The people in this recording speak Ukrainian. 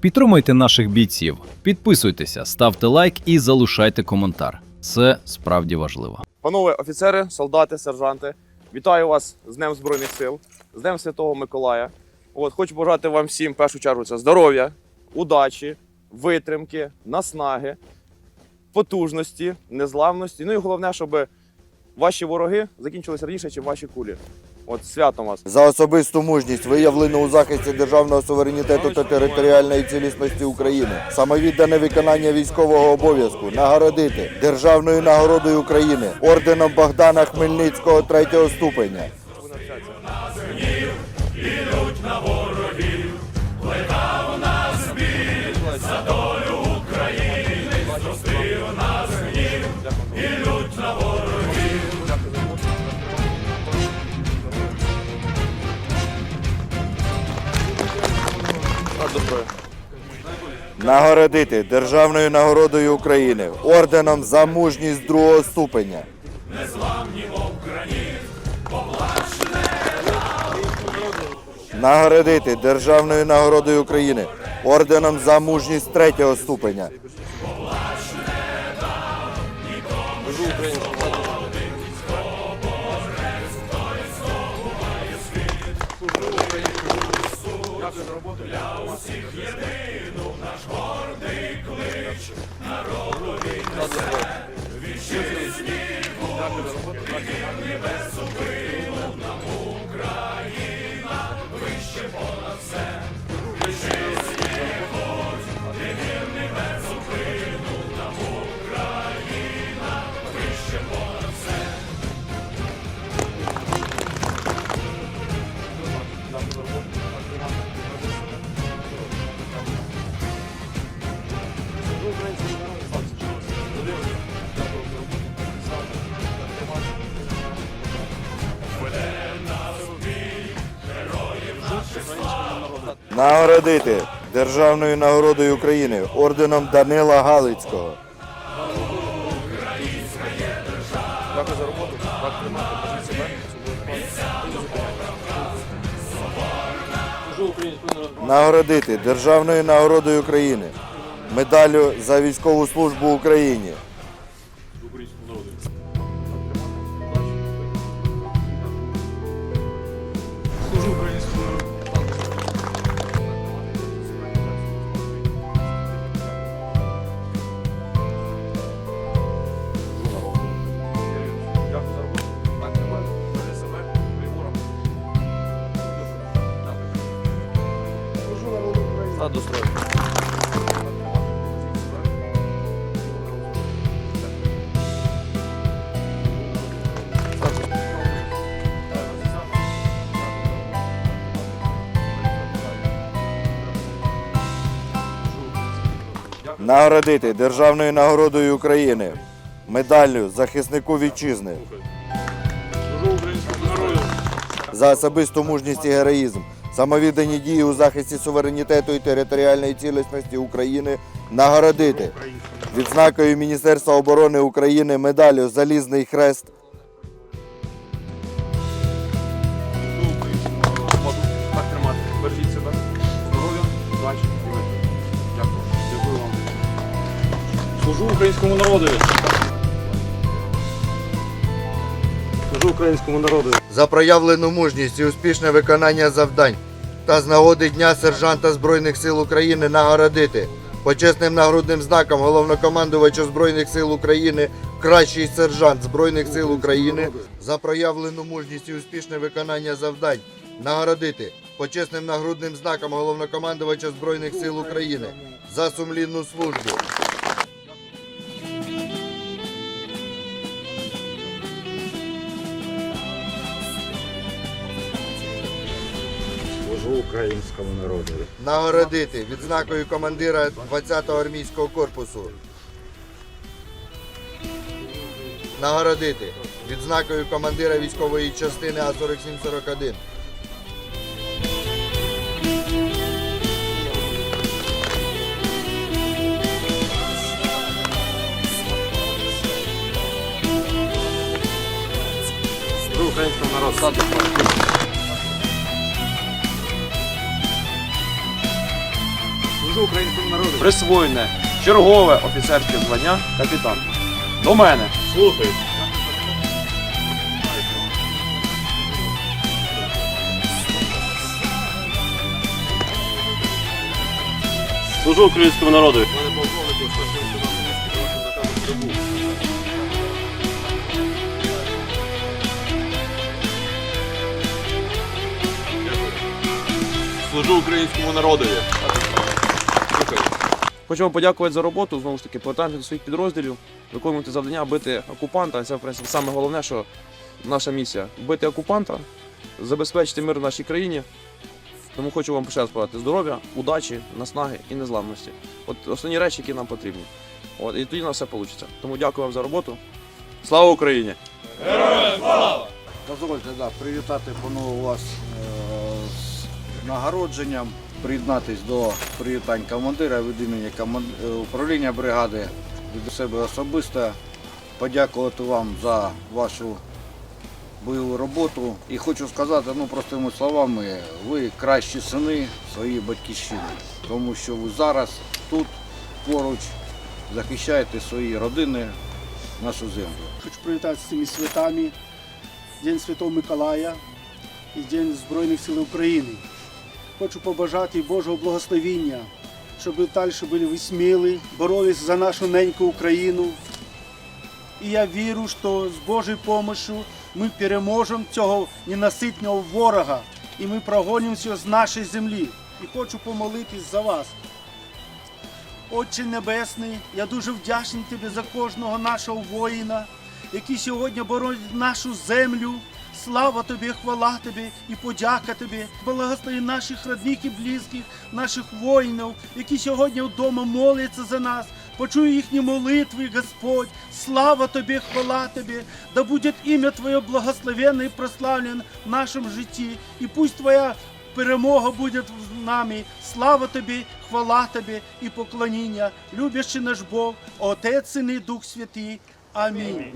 Підтримуйте наших бійців, підписуйтеся, ставте лайк і залишайте коментар. Це справді важливо. Панове офіцери, солдати, сержанти, вітаю вас з Днем Збройних сил, з Днем Святого Миколая. От, хочу бажати вам всім, в першу чергу, це здоров'я, удачі, витримки, наснаги, потужності, незламності. Ну і головне, щоб ваші вороги закінчилися раніше, ніж ваші кулі. От святом вас. за особисту мужність, виявлену у захисті державного суверенітету та територіальної цілісності України, самовіддане виконання військового обов'язку, нагородити державною нагородою України орденом Богдана Хмельницького третього ступеня. Раз до строю. Нагородити державною нагородою України орденом за мужність другого ступеня. Нагородити державною нагородою України орденом за мужність третього ступеня. роботу для усіх єдину наш гордий клич народу війни. Нагородити державною нагородою України орденом Данила Галицького. Нагородити державною нагородою України медаллю за військову службу Україні. Нагородити державною нагородою України медаллю захиснику вітчизни. За особисту мужність і героїзм, самовіддані дії у захисті суверенітету і територіальної цілісності України нагородити відзнакою Міністерства оборони України медаллю Залізний хрест Так тримати. Бережіть себе. Здоров'я, удачі і. Дякую. Дякую вам. Служу українському народу. Служу українському народу. за проявлену мужність і успішне виконання завдань та з нагоди Дня сержанта Збройних сил України нагородити почесним нагрудним знаком головнокомандувача Збройних сил України кращий сержант Збройних сил України за проявлену мужність і успішне виконання завдань нагородити почесним нагрудним знаком головнокомандувача Збройних сил України за сумлінну службу. Українському народу. Нагородити відзнакою командира 20-го армійського корпусу. Нагородити відзнакою командира військової частини А4741. Служу українському народу. Служу українському народу. присвоєне чергове офіцерське звання капітан. До мене. Слухай. Служу українському народу. Служу українському народові. Хочу вам подякувати за роботу. Знову ж таки, повертаємося до своїх підрозділів, виконувати завдання бити окупанта. Це, в принципі, саме головне, що наша місія бити окупанта, забезпечити мир в нашій країні. Тому хочу вам ще раз побажати здоров'я, удачі, наснаги і незламності. От основні речі, які нам потрібні. От, і тоді на все вийде. Тому дякую вам за роботу. Слава Україні! Героям! Дозвольте да, привітати панове вас е, з нагородженням, приєднатись до привітань командира від імені управління бригади від себе особисто, подякувати вам за вашу бойову роботу. І хочу сказати, ну простими словами, ви кращі сини своєї батьківщини, тому що ви зараз тут поруч захищаєте свої родини, нашу землю. Хочу привітати з цими святами. День Святого Миколая і День Збройних сил України. Хочу побажати Божого благословіння, щоб ви далі були ви сміли, боролись за нашу неньку Україну. І я вірю, що з Божою допомогою ми переможемо цього ненаситного ворога і ми прогонимося з нашої землі. І хочу помолитись за вас. Отче Небесний, я дуже вдячний тобі за кожного нашого воїна, який сьогодні боронить нашу землю. Слава тобі, хвала тобі і подяка тобі. Благослови наших родних і близьких, наших воїнів, які сьогодні вдома моляться за нас. Почуй їхні молитви, Господь. Слава тобі, хвала тобі. Да буде ім'я Твоє благословенне і прославлене в нашому житті. І пусть Твоя перемога буде з нами. Слава тобі, хвала тобі і поклоніння. Любящий наш Бог, Отець Син і Дух Святий. Амінь.